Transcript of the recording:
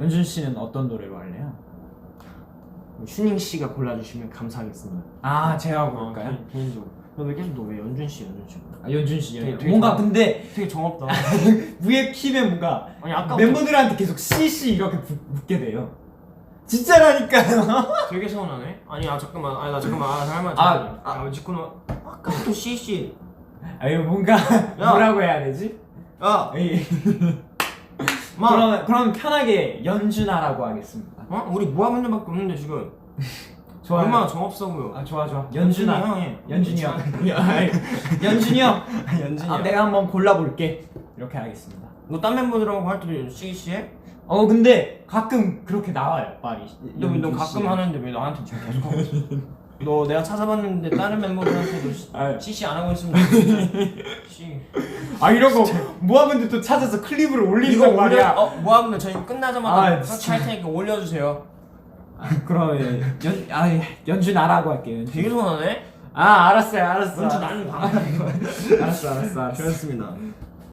연준 씨는 어떤 노래로 할래요? 슈닝 씨가 골라주시면 감사하겠습니다. 아 제가 어, 볼까요? 개인- 개인적으로. 너왜 계속 너 왜 연준 씨 연준 씨? 아, 연준 씨 되게- 연준. 되게 뭔가 좋아. 근데 되게 정없다. 위에 키면 뭔가 아니 아까 멤버들한테 계속 CC 이렇게 부- 묻게 돼요. 진짜라니까요. 되게 서운하네. 아니 아 잠깐만. 아니 나 잠깐만. 아 잠깐만. 아, 잠깐만. 아, 아 지코는 아까부터 씨씨. 아유 뭔가 뭐라고 해야 되지? 야. 마. 그러면 그럼 편하게 연준하라고 하겠습니다. 어? 우리 모아분들밖에 없는데 지금. 좋아요. 얼마나 정없어 보여. 아 좋아 좋아. 연준아. 형이. 연준이 형. 연준이 형. 연준이 아, 형. 내가 한번 골라볼게. 이렇게 하겠습니다. 너딴 멤버들하고 할 때도 씨씨 해? 어 근데 가끔 그렇게 나와요 말이. 너, 너 연준 가끔 씨. 하는데 왜 나한테 지금 계속 하고 있어? 너 내가 찾아봤는데 다른 멤버들한테도 씨- 아유. 씨씨 안 하고 있으면 진짜 씨 아 이런 거 모아분들 또 찾아서 클립을 이거 올린단 올려 말이야. 어 모아보면 저희 끝나자마자 아, 같이 진짜. 할 테니까 올려주세요 그러면 연, 아 연준하라고 할게요. 연준. 되게 서운하네 아 알았어요 알았어. 연주. 나는 방 알았어 알았어 알았어. 그렇습니다